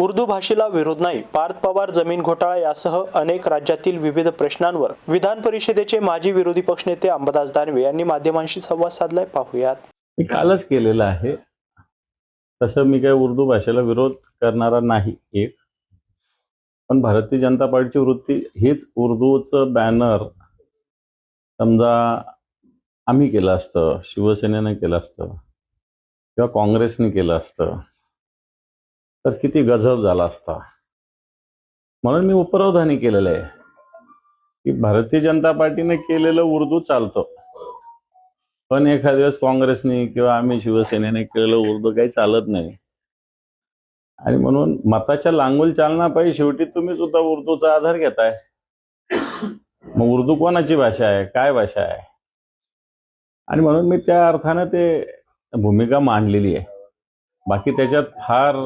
उर्दू भाषेला विरोध नाही. पार्थ पवार जमीन घोटाळा यासह अनेक राज्यातील विविध प्रश्नांवर विधान परिषदेचे माजी विरोधी पक्षनेते अंबादास दानवे यांनी माध्यमांशी संवाद साधलाय. पाहुयात. मी कालच केलेलं आहे. तसं मी काही उर्दू भाषेला विरोध करणारा नाही एक. पण भारतीय जनता पार्टीची वृत्ती हीच उर्दूचं बॅनर समजा आम्ही केलं असतं शिवसेनेनं केलं असतं किंवा काँग्रेसने केलं असतं. तर किती गजब झाला असता. म्हणून मी उपरावधानी केलेलं आहे. की भारतीय जनता पार्टीने केलेलं उर्दू चालतं. पण एखाद्या दिवस काँग्रेसने किंवा आम्ही शिवसेनेने केलेलं उर्दू काही चालत नाही. आणि म्हणून मताच्या लांगुल चालना पाहिजे शेवटी तुम्ही सुद्धा उर्दूचा आधार घेताय. मग उर्दू कोणाची भाषा आहे? काय भाषा आहे? आणि म्हणून मी त्या अर्थानं ते भूमिका मांडलेली आहे. बाकी त्याच्यात फार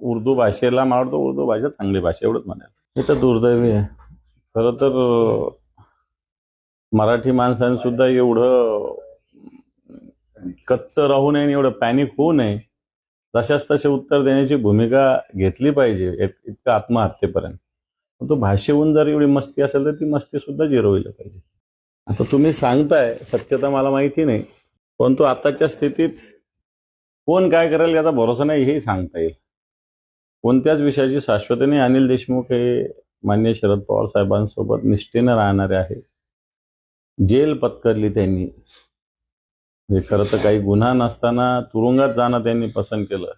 उर्दू भाषेला मला वाटतं उर्दू भाषा चांगली भाषा एवढंच म्हणाल हे तर दुर्दैवी आहे. खरं तर मराठी माणसांनी सुद्धा एवढं कच्चं राहू नये आणि एवढं पॅनिक होऊ नये तशाच तसे उत्तर देण्याची भूमिका घेतली पाहिजे इत- इतकं आत्महत्येपर्यंत. पण तो भाषेहून जर एवढी मस्ती असेल तर ती मस्ती सुद्धा जिरवली पाहिजे. आता तुम्ही सांगताय सत्यता मला माहिती नाही परंतु आताच्या स्थितीत कोण काय करेल याचा भरोसा नाही हेही सांगता येईल. कोणत्याच विषयाची शाश्वतने अनिल देशमुख हे मान्य शरद पवार साहेबांसोबत निष्ठेनं राहणारे आहे जेल पत्करली त्यांनी. हे खरं तर काही गुन्हा नसताना तुरुंगात जाणं त्यांनी पसंत केलं.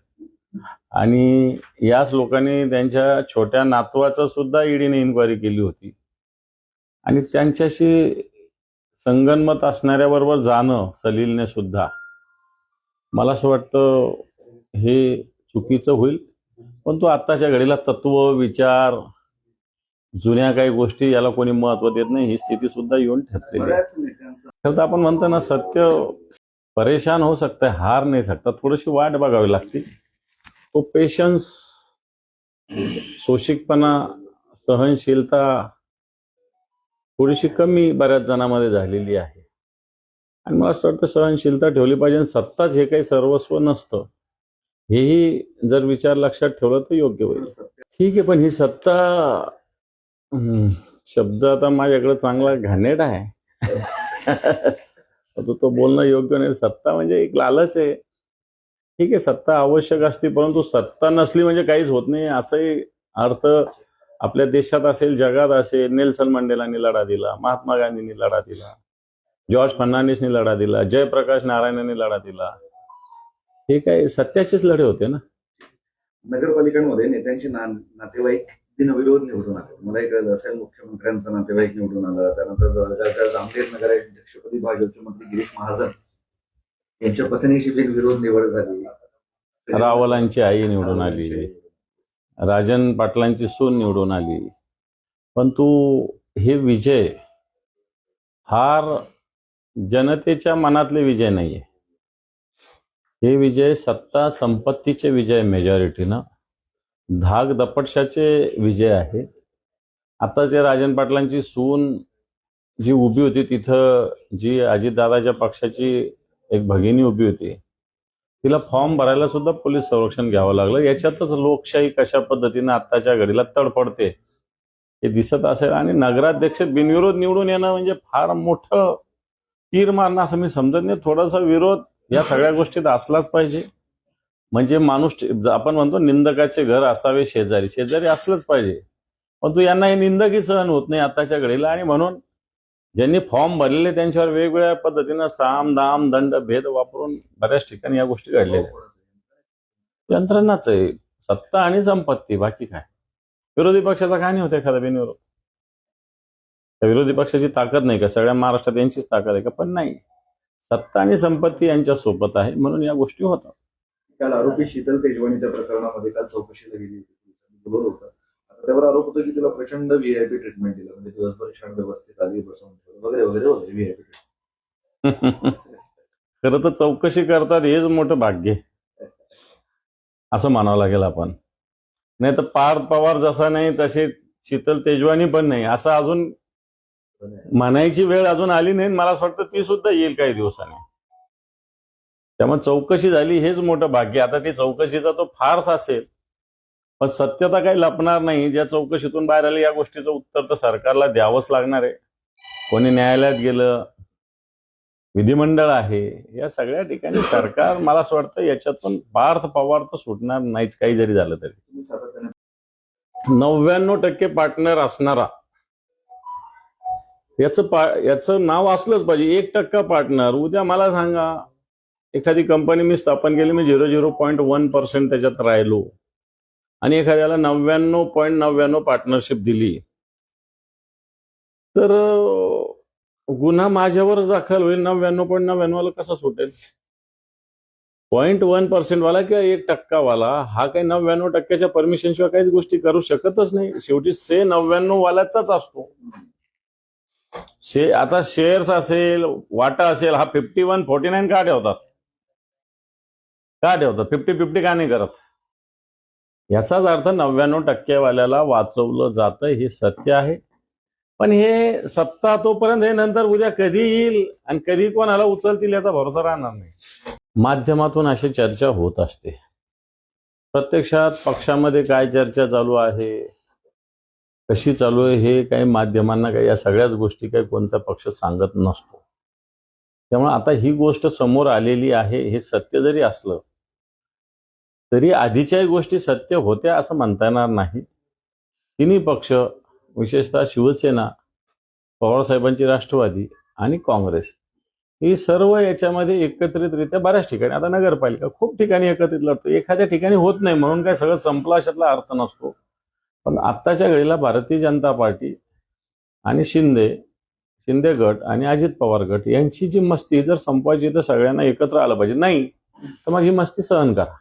आणि याच लोकांनी त्यांच्या छोट्या नातवाचं सुद्धा ईडीने इन्क्वायरी केली होती. आणि त्यांच्याशी संगनमत असणाऱ्याबरोबर जाणं सलीलने सुद्धा. मला असं वाटतं हे चुकीचं होईल. पण तो आत्ताच्या घडीला तत्व विचार जुन्या काही गोष्टी याला कोणी महत्त्व देत नाही ही स्थिती सुद्धा येऊन आहे. खरं तर आपण म्हणतो ना सत्य परेशान होऊ सकता है हार नाही सकता थोडीशी वाट बघावी लागते. तो पेशन्स सोशिकपणा सहनशीलता थोडीशी कमी बऱ्याच जणांमध्ये झालेली आहे. आणि मला असं वाटतं सहनशीलता ठेवली पाहिजे आणि सत्ताच हे काही सर्वस्व नसतं. हेही जर विचार लक्षात ठेवला तर योग्य होईल. ठीक आहे पण ही सत्ता शब्द आता माझ्याकडे चांगला घाणेट आहे. तो तो बोलणं योग्य नाही. सत्ता म्हणजे एक लालच आहे. ठीक आहे सत्ता आवश्यक असते परंतु सत्ता नसली म्हणजे काहीच होत नाही. असंही अर्थ आपल्या देशात असेल जगात असेल नेल्सन मंडेलांनी लढा दिला महात्मा गांधींनी लढा दिला जॉर्ज फर्नांडिसनी लढा दिला जयप्रकाश नारायणांनी लढा दिला. हे काय सत्याचेच लढे होते ना? नगरपालिकांमध्ये नेत्यांचे ना नातेवाईक बिनविरोध निवडून आले. मला एक असेल मुख्यमंत्र्यांचा नातेवाईक निवडून आलं. त्यानंतर जळगावच्या जामखेड नगराध्यक्षपदी भाजपचे मंत्री गिरीश महाजन यांच्या पत्नीची बिनविरोध निवड झाली. रावलांची आई निवडून आली. राजन पाटलांची सून निवडून आली. पण तू हे विजय फार जनतेच्या मनातले विजय नाहीये. हे विजय सत्ता संपत्तीचे विजय मेजॉरिटीनं धाक दपटशाचे विजय आहे. आता ते राजन पाटलांची सून जी उभी होती तिथं जी अजितदादाच्या पक्षाची एक भगिनी उभी होती तिला फॉर्म भरायला सुद्धा पोलीस संरक्षण घ्यावं लागलं. याच्यातच लोकशाही कशा पद्धतीनं आत्ताच्या घडीला तडपडते हे दिसत असेल. आणि नगराध्यक्ष बिनविरोध निवडून येणं म्हणजे फार मोठं तीर मारणं असं मी समजत नाही. थोडासा विरोध या सगळ्या गोष्टीत असलाच पाहिजे. म्हणजे माणूस आपण म्हणतो निंदकाचे घर असावे शेजारी. शेजारी असलंच पाहिजे. परंतु यांना हे निंदकी सहन होत नाही आताच्या घडीला आणि म्हणून ज्यांनी फॉर्म भरलेले त्यांच्यावर वेगवेगळ्या पद्धतीनं साम दाम दंड भेद वापरून बऱ्याच ठिकाणी या गोष्टी घडलेल्या यंत्रणाच आहे. सत्ता आणि संपत्ती बाकी काय? विरोधी पक्षाचा काय नाही होत एखादा बिनविरोध? त्या विरोधी पक्षाची ताकद नाही का? सगळ्या महाराष्ट्रात यांचीच ताकद आहे का? पण नाही. सत्ता आणि संपत्ती यांच्या सोबत आहे म्हणून या गोष्टी होतात. काल आरोपी शीतल तेजवानीच्या प्रकरणामध्ये काल चौकशीला गेली होती. होतं. आता त्यावर आरोप होतो की तिला प्रचंड व्हीआयपी ट्रीटमेंट दिलं. म्हणजे दिवसभर छान व्यवस्थित आधी बसवून वगैरे वगैरे वगैरे व्हीआयपी खरं तर चौकशी करतात हेच मोठं भाग्य. असं म्हणावं लागेल आपण. नाही तर पार्थ पवार जसा नाही तसे शीतल तेजवानी पण नाही. असं अजून म्हणायची वेळ अजून आली नाही मला असं वाटतं ती सुद्धा येईल काही दिवसांनी. त्यामुळे चौकशी झाली हेच मोठं भाग्य. आता ती चौकशीचा तो फार्स असेल पण सत्यता काही लपणार नाही. ज्या चौकशीतून बाहेर आले या गोष्टीचं उत्तर तर सरकारला द्यावंच लागणार आहे. कोणी न्यायालयात गेलं विधिमंडळ आहे या सगळ्या ठिकाणी सरकार मला असं वाटतं याच्यातून पार्थ पवार तर सुटणार नाहीच काही जरी झालं तरी. नव्याण्णव टक्के पार्टनर असणारा याचं पा याचं नाव असलंच पाहिजे. एक टक्का पार्टनर. उद्या मला सांगा एखादी कंपनी मी स्थापन केली मी zero zero point one percent त्याच्यात राहिलो आणि एखाद्याला नव्याण्णव पॉईंट नव्याण्णव पार्टनरशिप दिली तर गुन्हा माझ्यावरच दाखल होईल. नव्याण्णव पॉईंट नव्याण्णवला कसा सुटेल? पॉईंट वन पर्सेंट वाला किंवा एक टक्का वाला हा काही नव्याण्णव टक्क्याच्या परमिशन शिवाय काहीच गोष्टी करू शकतच नाही. शेवटी से नव्याण्णव वाल्याचाच असतो. शे आता शेअर्स असेल वाटा असेल हा फिफ्टी वन फोर्टी नाईन का ठेवतात? का ठेवतात? फिफ्टी फिफ्टी का नाही करत? याचाच अर्थ नव्याण्णव टक्केवाल्याला वाचवलं जातं हे सत्य आहे. पण हे सत्ता तोपर्यंत हे नंतर उद्या कधी येईल आणि कधी कोणाला उचलतील याचा भरोसा राहणार नाही. माध्यमातून अशी चर्चा होत असते. प्रत्यक्षात पक्षामध्ये काय चर्चा चालू आहे? कशी चालू आहे हे काही माध्यमांना काही या सगळ्याच गोष्टी काही कोणता पक्ष सांगत नसतो. त्यामुळे आता ही गोष्ट समोर आलेली आहे हे सत्य जरी असलं तरी आधीच्याही गोष्टी सत्य होत्या असं म्हणता येणार नाही. तिन्ही पक्ष विशेषतः शिवसेना पवारसाहेबांची राष्ट्रवादी आणि काँग्रेस ही सर्व याच्यामध्ये एकत्रितरित्या बऱ्याच ठिकाणी आता नगरपालिका खूप ठिकाणी एकत्रित लढतो. एखाद्या ठिकाणी होत नाही म्हणून काय सगळं संपला अशातला अर्थ नसतो. पण आत्ताच्या घडीला भारतीय जनता पार्टी आणि शिंदे शिंदे गट आणि अजित पवार गट यांची जी मस्ती जर संपवायची तर सगळ्यांना एकत्र आलं पाहिजे. नाही तर मग ही मस्ती सहन करा.